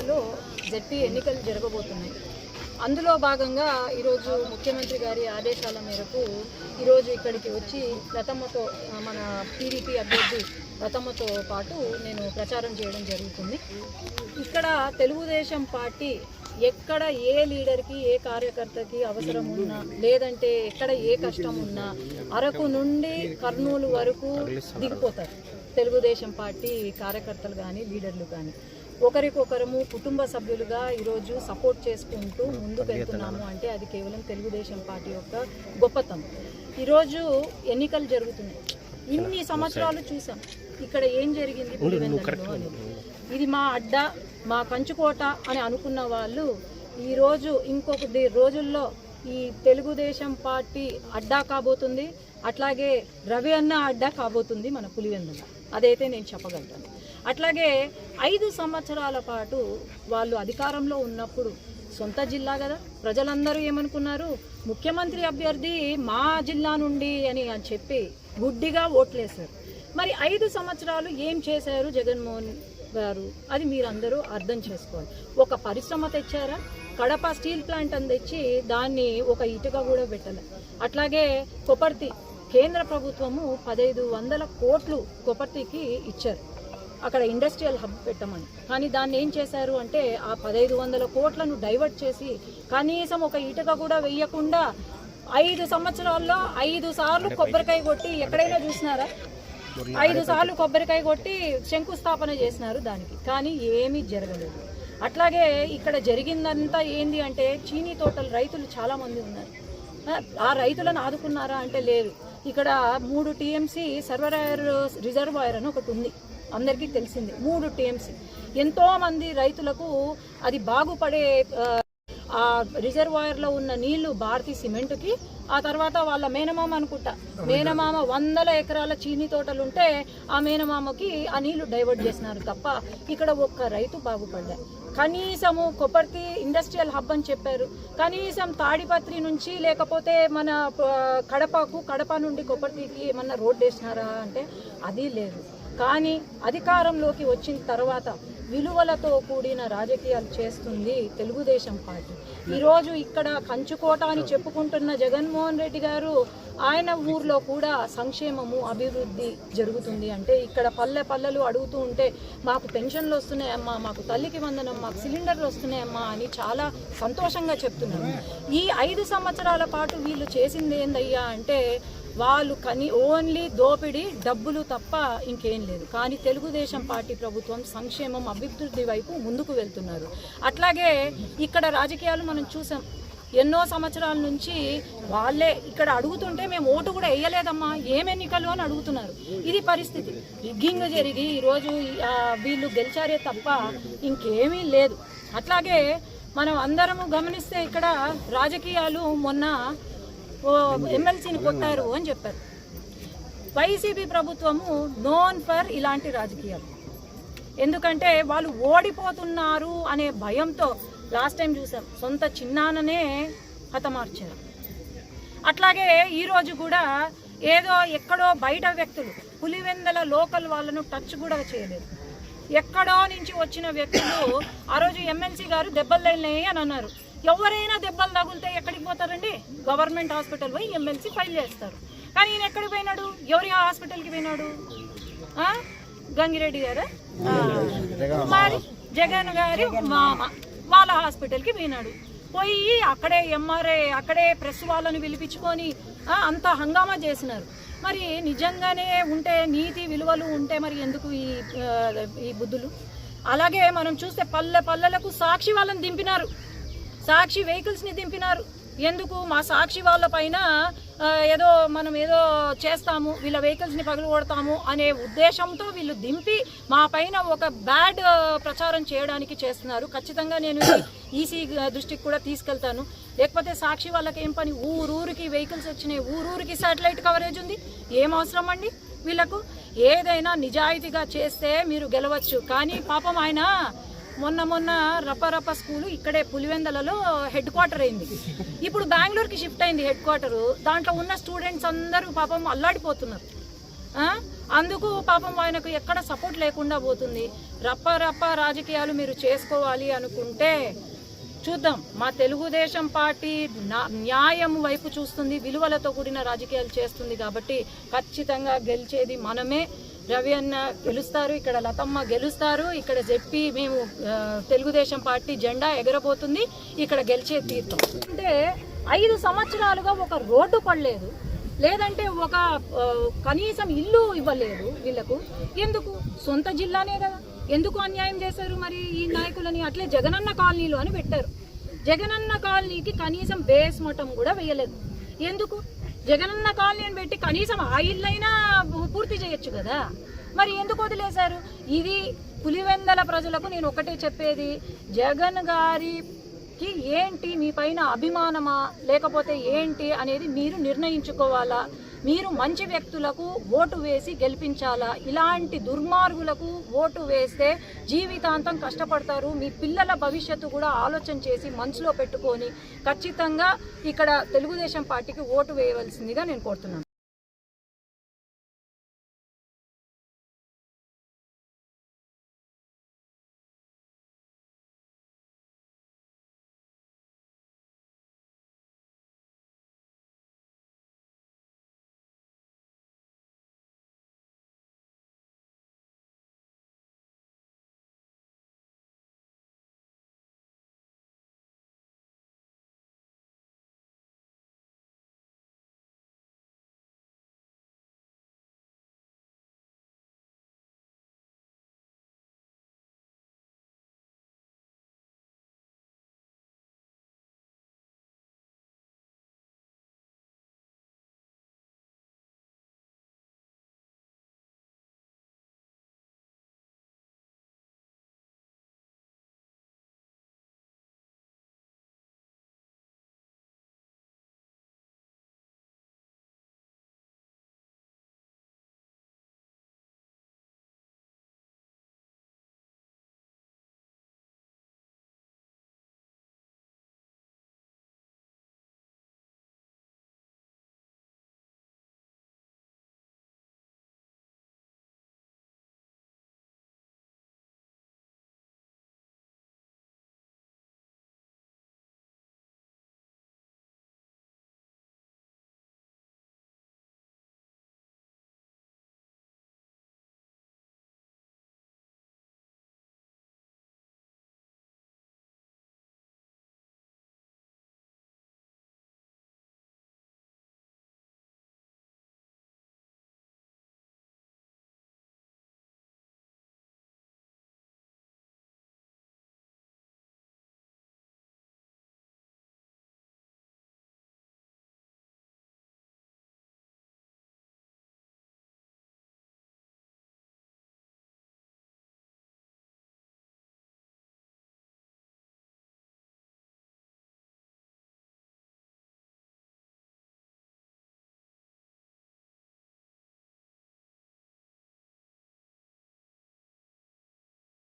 పులివెందులలో ZP ఎన్నికలు జరగబోతున్నాయి. అందులో భాగంగా ఈరోజు ముఖ్యమంత్రి గారి ఆదేశాల మేరకు ఈరోజు ఇక్కడికి వచ్చి లతమ్మతో మన టీడీపీ అభ్యర్థి లతమ్మతో పాటు నేను ప్రచారం చేయడం జరుగుతుంది. ఇక్కడ తెలుగుదేశం పార్టీ ఎక్కడ ఏ లీడర్కి ఏ కార్యకర్తకి అవసరం ఉన్నా లేదంటే ఎక్కడ ఏ కష్టం ఉన్నా అరకు నుండి కర్నూలు వరకు దిగిపోతారు. తెలుగుదేశం పార్టీ కార్యకర్తలు కానీ లీడర్లు కానీ ఒకరికొకరము కుటుంబ సభ్యులుగా ఈరోజు సపోర్ట్ చేసుకుంటూ ముందుకు వెళ్తున్నాము అంటే అది కేవలం తెలుగుదేశం పార్టీ యొక్క గొప్పతనం. ఈరోజు ఎన్నికలు జరుగుతున్నాయి. ఇన్ని సంవత్సరాలు చూసాం. ఇక్కడ ఏం జరిగింది ఇది మా అడ్డ మా కంచుకోట అని అనుకున్న వాళ్ళు ఈరోజు ఇంకొకటి రోజుల్లో ఈ తెలుగుదేశం పార్టీ అడ్డా కాబోతుంది. అట్లాగే రవి అన్న అడ్డా కాబోతుంది మన పులివెందుల అదైతే నేను చెప్పగలుగుతాను. అట్లాగే ఐదు సంవత్సరాల పాటు వాళ్ళు అధికారంలో ఉన్నప్పుడు సొంత జిల్లా కదా. ప్రజలందరూ ఏమనుకున్నారు? ముఖ్యమంత్రి అభ్యర్థి మా జిల్లా నుండి అని అని చెప్పి గుడ్డిగా ఓట్లేశారు. మరి ఐదు సంవత్సరాలు ఏం చేశారు జగన్మోహన్ గారు? అది మీరందరూ అర్థం చేసుకోవాలి. ఒక పరిశ్రమ తెచ్చారా? కడప స్టీల్ ప్లాంట్ అని తెచ్చి దాన్ని ఒక ఇటుక కూడా పెట్టలే. అట్లాగే కొపర్తి కేంద్ర ప్రభుత్వము పదహైదు వందల కోట్లు కొపర్తికి ఇచ్చారు. అక్కడ ఇండస్ట్రియల్ హబ్ పెట్టమని. కానీ దాన్ని ఏం చేశారు అంటే ఆ పదహైదు వందల కోట్లను డైవర్ట్ చేసి కనీసం ఒక ఇటుక కూడా వెయ్యకుండా ఐదు సంవత్సరాల్లో ఐదు సార్లు కొబ్బరికాయ కొట్టి ఎక్కడైనా చూసినారా? ఐదు సార్లు కొబ్బరికాయ కొట్టి శంకుస్థాపన చేసినారు దానికి. కానీ ఏమీ జరగలేదు. అట్లాగే ఇక్కడ జరిగిందంతా ఏంది అంటే చీనీ తోటల రైతులు చాలా మంది ఉన్నారు. ఆ, ఆ రైతులను ఆదుకున్నారా అంటే లేదు. ఇక్కడ మూడు టీఎంసీ సర్వరాయర్ రిజర్వాయర్ అని ఒకటి ఉంది. అందరికీ తెలిసింది. మూడు టీఎంసీ ఎంతోమంది రైతులకు అది బాగుపడే ఆ, రిజర్వాయర్లో ఉన్న నీళ్ళు భారతీ సిమెంట్కి ఆ తర్వాత వాళ్ళ మేనమామ అనుకుంటా. మేనమామ వందల ఎకరాల చీనీ తోటలు ఉంటే ఆ మేనమామకి ఆ నీళ్ళు డైవర్ట్ చేసినారు తప్ప ఇక్కడ ఒక్క రైతు బాగుపడ్డారు కనీసము కొప్పర్తి ఇండస్ట్రియల్ హబ్ అని చెప్పారు. కనీసం తాడిపత్రి నుంచి లేకపోతే మన కడపకు కడప నుండి కొప్పర్తికి ఏమన్నా రోడ్డు వేసినారా అంటే అది లేదు. కానీ అధికారంలోకి వచ్చిన తర్వాత విలువలతో కూడిన రాజకీయాలు చేస్తుంది తెలుగుదేశం పార్టీ. ఈరోజు ఇక్కడ కంచుకోట అని చెప్పుకుంటున్న జగన్మోహన్ రెడ్డి గారు ఆయన ఊర్లో కూడా సంక్షేమము అభివృద్ధి జరుగుతుంది అంటే ఇక్కడ పల్లె పల్లెలు అడుగుతూ ఉంటే మాకు పెన్షన్లు వస్తున్నాయమ్మా మాకు తల్లికి వందనం మాకు సిలిండర్లు వస్తున్నాయమ్మా అని చాలా సంతోషంగా చెప్తున్నారు. ఈ ఐదు సంవత్సరాల పాటు వీళ్ళు చేసింది ఏందయ్యా అంటే వాళ్ళు కని ఓన్లీ దోపిడీ డబ్బులు తప్ప ఇంకేం లేదు. కానీ తెలుగుదేశం పార్టీ ప్రభుత్వం సంక్షేమం అభివృద్ధి వైపు ముందుకు వెళ్తున్నారు. అట్లాగే ఇక్కడ రాజకీయాలు మనం చూసాం. ఎన్నో సంవత్సరాల నుంచి వాళ్ళే ఇక్కడ అడుగుతుంటే మేము ఓటు కూడా వేయలేదమ్మా ఏం ఎన్నికలు అని అడుగుతున్నారు. ఇది పరిస్థితి. రిగ్గింగ్ జరిగి ఈరోజు వీళ్ళు గెలిచారే తప్ప ఇంకేమీ లేదు. అట్లాగే మనం అందరము గమనిస్తే ఇక్కడ రాజకీయాలు మొన్న ఎమ్మెల్సీని కొట్టారు అని చెప్పారు. వైసీపీ ప్రభుత్వము నోన్ ఫర్ ఇలాంటి రాజకీయాలు. ఎందుకంటే వాళ్ళు ఓడిపోతున్నారు అనే భయంతో లాస్ట్ టైం చూసాం. సొంత చిన్నాననే హతమార్చారు. అట్లాగే ఈరోజు కూడా ఏదో ఎక్కడో బయట వ్యక్తులు పులివెందల లోకల్ వాళ్ళను టచ్ కూడా చేయలేదు. ఎక్కడో నుంచి వచ్చిన వ్యక్తులు ఆ రోజు ఎమ్మెల్సీ గారు దెబ్బలు తగిలినాయి అని అన్నారు. ఎవరైనా దెబ్బలు తగిలితే ఎక్కడికి పోతారండి? గవర్నమెంట్ హాస్పిటల్ పోయి ఎమ్మెల్సీ ఫైల్ చేస్తారు. కానీ ఈయన ఎక్కడికి పోయినాడు? ఎవరి హాస్పిటల్కి పోయినాడు? గంగిరెడ్డి గారు? మరి జగన్ గారి మామ వాళ్ళ హాస్పిటల్కి పోయినాడు. పోయి అక్కడే ఎంఆర్ఐ అక్కడే ప్రెస్ వాళ్ళని పిలిపించుకొని అంత హంగామా చేసినారు. మరి నిజంగానే ఉంటే నీతి విలువలు ఉంటే మరి ఎందుకు ఈ ఈ బుద్ధులు? అలాగే మనం చూస్తే పల్లె పల్లెలకు సాక్షి వాళ్ళని దింపినారు. సాక్షి వెహికల్స్ని దింపినారు. ఎందుకు? మా సాక్షి వాళ్ళ పైన ఏదో మనం ఏదో చేస్తాము వీళ్ళ వెహికల్స్ని పగులు పగలగొడతాము అనే ఉద్దేశంతో వీళ్ళు దింపి మా పైన ఒక బ్యాడ్ ప్రచారం చేయడానికి చేస్తున్నారు. ఖచ్చితంగా నేను ఈసీ దృష్టికి కూడా తీసుకెళ్తాను. లేకపోతే సాక్షి వాళ్ళకి ఏం పని? ఊరూరికి వెహికల్స్ వచ్చినాయి. ఊరూరికి శాటిలైట్ కవరేజ్ ఉంది. ఏం అవసరం అండి వీళ్ళకు? ఏదైనా నిజాయితీగా చేస్తే మీరు గెలవచ్చు. కానీ పాపం ఆయన మొన్న మొన్న రపరప స్కూల్ ఇక్కడే పులివెందలలో హెడ్ క్వార్టర్ అయింది. ఇప్పుడు బెంగళూరుకి షిఫ్ట్ అయింది హెడ్ క్వార్టర్ దాంట్లో ఉన్న స్టూడెంట్స్ అందరూ పాపం అల్లాడిపోతున్నారు. అందుకు పాపం ఆయనకు ఎక్కడ సపోర్ట్ లేకుండా పోతుంది. రప్ప రప్ప రాజకీయాలు మీరు చేసుకోవాలి అనుకుంటే చూద్దాం. మా తెలుగుదేశం పార్టీ నా- న్యాయం వైపు చూస్తుంది విలువలతో కూడిన రాజకీయాలు చేస్తుంది కాబట్టి ఖచ్చితంగా గెలిచేది మనమే. రవి అన్న గెలుస్తారు ఇక్కడ లతమ్మ గెలుస్తారు ఇక్కడ చెప్పి మేము తెలుగుదేశం పార్టీ జెండా ఎగరబోతుంది ఇక్కడ గెలిచే తీర్థం. అంటే ఐదు సంవత్సరాలుగా ఒక రోడ్డు పడలేదు లేదంటే ఒక కనీసం ఇల్లు ఇవ్వలేదు వీళ్ళకు. ఎందుకు? సొంత జిల్లానే కదా. ఎందుకు అన్యాయం చేశారు మరి ఈ నాయకులని? అట్లే జగనన్న కాలనీలు అని పెట్టారు. జగనన్న కాలనీకి కనీసం బేస్ మఠం కూడా వేయలేదు. ఎందుకు? జగనన్న కాలనీని పెట్టి కనీసం ఆ ఇల్లైనా పూర్తి చేయొచ్చు కదా? మరి ఎందుకు వదిలేశారు? ఇది పులివెందల ప్రజలకు నేను ఒకటే చెప్పేది జగన్ గారికి ఏంటి మీ పైన అభిమానమా లేకపోతే ఏంటి అనేది మీరు నిర్ణయించుకోవాలా? మీరు మంచి వ్యక్తులకు ఓటు వేసి గెలిపించాలా? ఇలాంటి దుర్మార్గులకు ఓటు వేస్తే జీవితాంతం కష్టపడతారు. మీ పిల్లల భవిష్యత్తు కూడా ఆలోచన చేసి మనసులో పెట్టుకొని ఖచ్చితంగా ఇక్కడ తెలుగుదేశం పార్టీకి ఓటు వేయవలసిందిగా నేను కోరుతున్నాను.